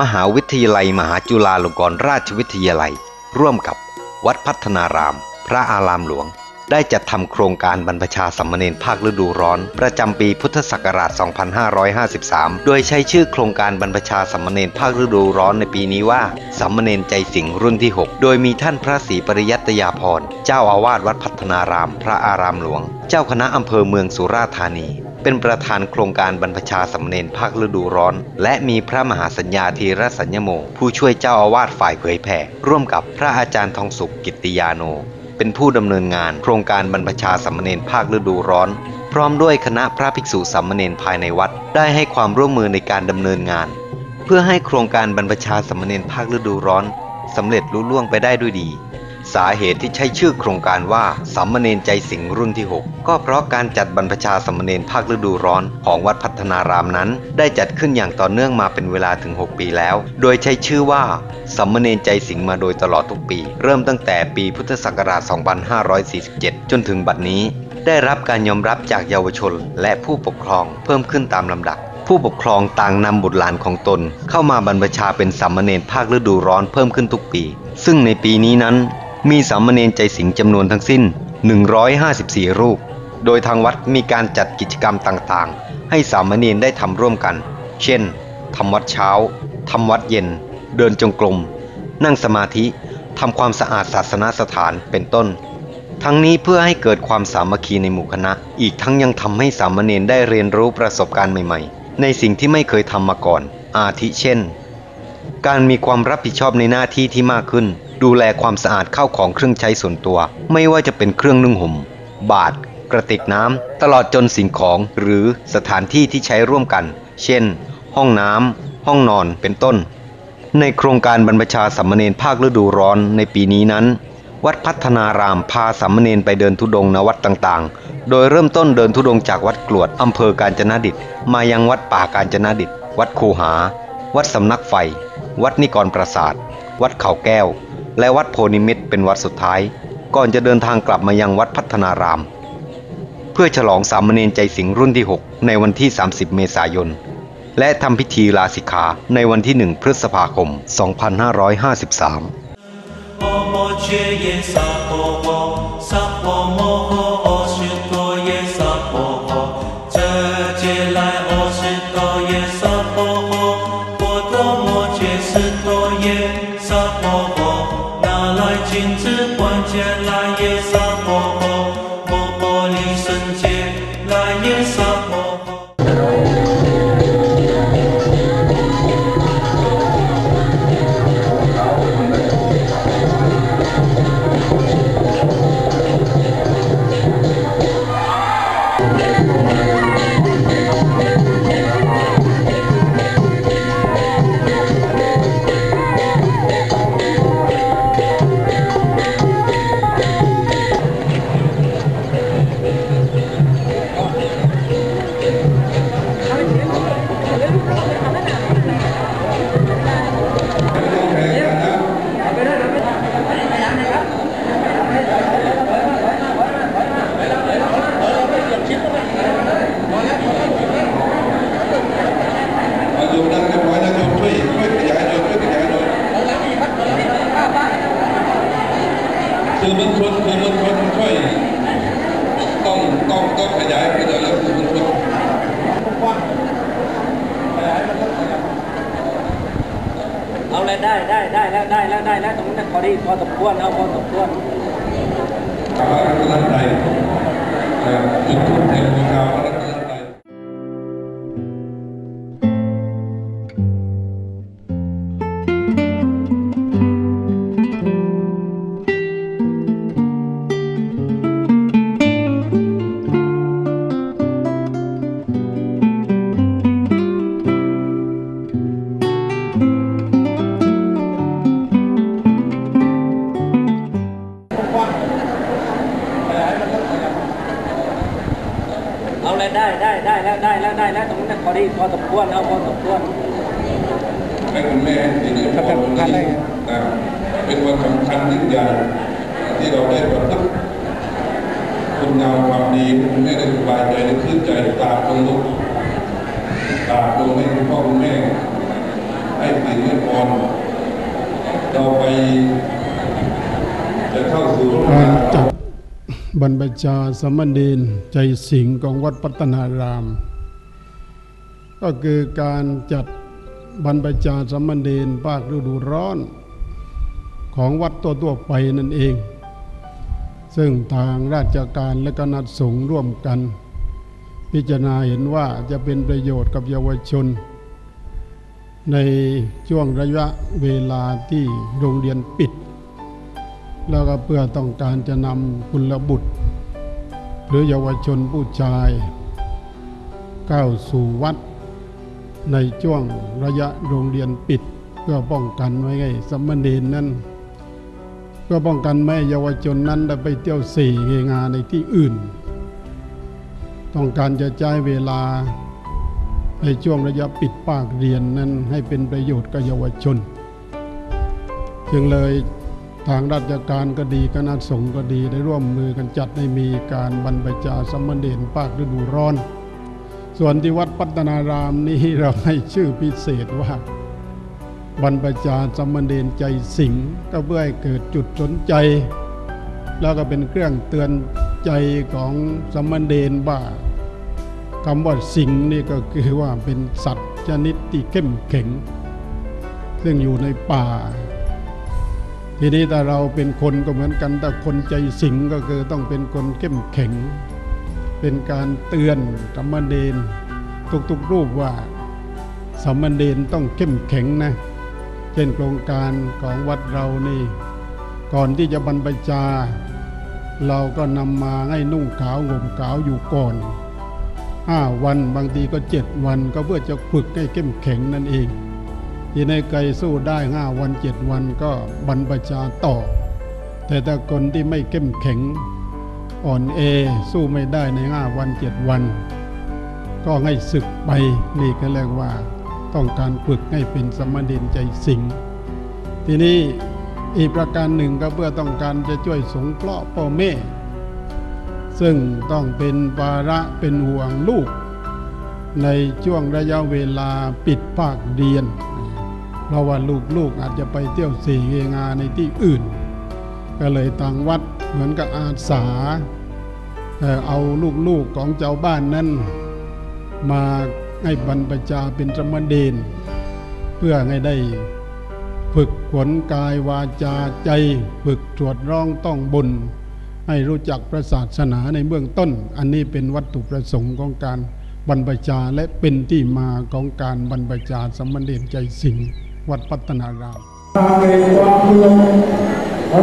มหาวิทยาลัยมหาจุฬาลงกรณราชวิทยาลัย ร่วมกับวัดพัฒนาราม พระอารามหลวง ได้จัดทำโครงการบรรพชาสัมมเนรภาคฤดูร้อน ประจำปีพุทธศักราช 2553 โดยใช้ชื่อโครงการบรรพชาสัมมเนรภาคฤดูร้อนในปีนี้ว่าสัมมเนรใจสิงห์รุ่นที่ 6 โดยมีท่านพระศรีปริยัตยาภรเจ้าอาวาสวัดพัฒนาราม พระอารามหลวง เจ้าคณะอำเภอเมืองสุราษฎร์ธานี เป็นประธานโครงการบรรพชาสมเนรภาคฤดูร้อน และมีพระมหาสัญญาธีรสัญญโม ผู้ช่วยเจ้าอาวาสฝ่ายเผยแผ่ ร่วมกับพระอาจารย์ทองสุขกิติยาโน เป็นผู้ดำเนินงานโครงการบรรพชาสมเนรภาคฤดูร้อน พร้อมด้วยคณะพระภิกษุสัมเนรภายในวัด ได้ให้ความร่วมมือในการดำเนินงาน เพื่อให้โครงการบรรพชาสมเนรภาคฤดูร้อนสำเร็จลุล่วงไปได้ด้วยดี สาเหตุที่ใช้ชื่อโครงการว่าสัมมเนรใจสิงรุ่นที่ 6 ก็เพราะการจัดบรรพชาสัมมเนรภาคฤดูร้อนของวัดพัฒนารามนั้น ได้จัดขึ้นอย่างต่อเนื่องมาเป็นเวลาถึง 6 ปีแล้ว โดยใช้ชื่อว่าสัมมเนรใจสิงมาโดยตลอดทุกปี เริ่มตั้งแต่ปีพุทธศักราช 2547 จนถึงบัดนี้ ได้รับการยอมรับจากเยาวชน และผู้ปกครองเพิ่มขึ้นตามลำดับผู้ปกครองต่างนำบุตรหลานของตน เข้ามาบรรพชาเป็นสัมมเนรภาคฤดูร้อนเพิ่มขึ้นทุกปี ซึ่งในปีนี้นั้น มีสามเณรใจสิงห์จำนวนทั้งสิ้น 154 รูป โดยทางวัดมีการจัดกิจกรรมต่างๆ ให้สามเณรได้ทำร่วมกัน เช่นทำวัดเช้าทำวัดเย็น เดินจงกรม นั่งสมาธิทำความสะอาดศาสนสถานเป็นต้น ทั้งนี้เพื่อให้เกิดความสามัคคีในหมู่คณะ อีกทั้งยังทำให้สามเณรได้เรียนรู้ประสบการณ์ใหม่ๆ ในสิ่งที่ไม่เคยทำมาก่อน อาทิเช่น การมีความรับผิดชอบในหน้าที่ที่มากขึ้น ดูแลความสะอาดเข้าของเครื่องใช้ส่วนตัว ไม่ว่าจะเป็นเครื่องนึ่งห่ม บาท กระติกน้ำ ตลอดจนสิ่งของหรือสถานที่ที่ใช้ร่วมกัน เช่น ห้องน้ำ ห้องนอน เป็นต้น ในโครงการบรรพชาสัมมเนรภาคฤดูร้อนในปีนี้นั้น วัดพัฒนารามพาสัมมเนรไปเดินทุดงค์ณวัดต่างๆ โดยเริ่มต้นเดินทุดงจากวัดกลวดอำเภอกาญจนดิต มายังวัดป่ากาญจนดิต วัดคูหา วัดสำนักไฟ วัดนิกรปราสาท วัดเขาแก้ว และวัดโพนิมิตเป็นวัดสุดท้าย ก่อนจะเดินทางกลับมายังวัดพัฒนาราม เพื่อฉลองสามเณรใจสิงรุ่นที่ 6 ในวันที่ 30 เมษายน และทำพิธีลาสิกขาในวันที่ 1 พฤษภาคม 2553前来也。 เอาเลยได้ได้ได้แล้วได้แล้วได้แล้วตรงนั้นพอดีพอสมควรเอาพอสมควรชาวรัตนไตรเอ่อจุดทุกแท เอาเลยได้ได้ได้แล้วได้แล้วได้แล้วตรงนั้นพอดีพอสมควรเอาพอสมควรให้คุณแม่ที่นี่พอคุณนี่นะเป็นวันสำคัญยิ่งใหญ่ที่เราได้ประพฤติคุณงามความดีคุณแม่ได้สบายใจได้ชื่นใจตาตรงลุกตาตรงให้คุณพ่อคุณแม่ให้สิ่งนี้ก่อนเราไป จะเข้าสู่การจัดบรรพชาสมณเณรใจสิงของวัดพัฒนาราม ก็คือการจัดบรรพชาสมณเณรภาคฤดูร้อน ของวัดตัวตัวไปนั่นเอง ซึ่งทางราชการและคณะสงฆ์ร่วมกัน พิจารณาเห็นว่าจะเป็นประโยชน์กับเยาวชน ในช่วงระยะเวลาที่โรงเรียนปิด แล้วก็เพื่อต้องการจะนำกุลบุตร หรือเยาวชนผู้ชาย ก้าวสู่วัด ในช่วงระยะโรงเรียนปิด เพื่อป้องกันไว้ไงสมณเณรนั้นเพื่อป้องกันไม่เยาวชนนั้นได้ไปเที่ยวสี่เงาในที่อื่น ต้องการจะใช้เวลาในช่วงระยะปิดภาคเรียนนั้นให้เป็นประโยชน์กับเยาวชน จึงเลย ทางราชการก็ดีคณะสงฆ์ก็ดีได้ร่วมมือกันจัดให้มีการบรรพชาสมณเณรภาคฤดูร้อน ส่วนที่วัดพัฒนารามนี้เราให้ชื่อพิเศษว่า บรรพชาสมณเณรใจสิงก็เพื่อให้เกิดจุดสนใจ แล้วก็เป็นเครื่องเตือนใจของสมณเณรว่าคำว่าสิงนี่ก็คือว่าเป็นสัตว์ชนิดที่เข้มแข็งซึ่งอยู่ในป่า ทีนี้ถ้าเราเป็นคนก็เหมือนกันแต่คนใจสิงก็คือต้องเป็นคนเข้มแข็ง เป็นการเตือนสามเณรทุกๆรูปว่าสามเณรต้องเข้มแข็งนะเช่นโครงการของวัดเรานี่ ก่อนที่จะบรรพชา เราก็นำมาให้นุ่งขาวห่มขาวอยู่ก่อนห้าวันบางทีก็เจ็ดวันก็เพื่อจะฝึกให้เข้มแข็งนั่นเอง ที่ในไกลสู้ได้ห้าวันเจ็ดวันก็บรรพชาต่อ แต่ถ้าคนที่ไม่เข้มแข็งอ่อนเอสู้ไม่ได้ในห้าวันเจ็ดวัน ก็ให้ศึกไปนี่ก็เรียกว่าต้องการฝึกให้เป็นสมณเณรใจสิงทีนี้อีกประการหนึ่งก็เพื่อต้องการจะช่วยสงเคราะห์พ่อแม่ซึ่งต้องเป็นภาระเป็นห่วงลูก ในช่วงระยะเวลาปิดภาคเรียน เพราะว่าลูกๆอาจจะไปเที่ยวสี่เงาในที่อื่น ก็เลยทางวัดเหมือนกับอาสาเอาลูกๆของเจ้าบ้านนั้นมาให้บรรพชาเป็นสมณเณรเพื่อให้ได้ฝึกขนกายวาจาใจ ฝึกตรวจร้องต้องบนให้รู้จักพระศาสนาในเบื้องต้น อันนี้เป็นวัตถุประสงค์ของการบรรพชาและเป็นที่มาของการบรรพชาสมณเณรใจสิงห์ วัดพัฒนารามในความรวมเขา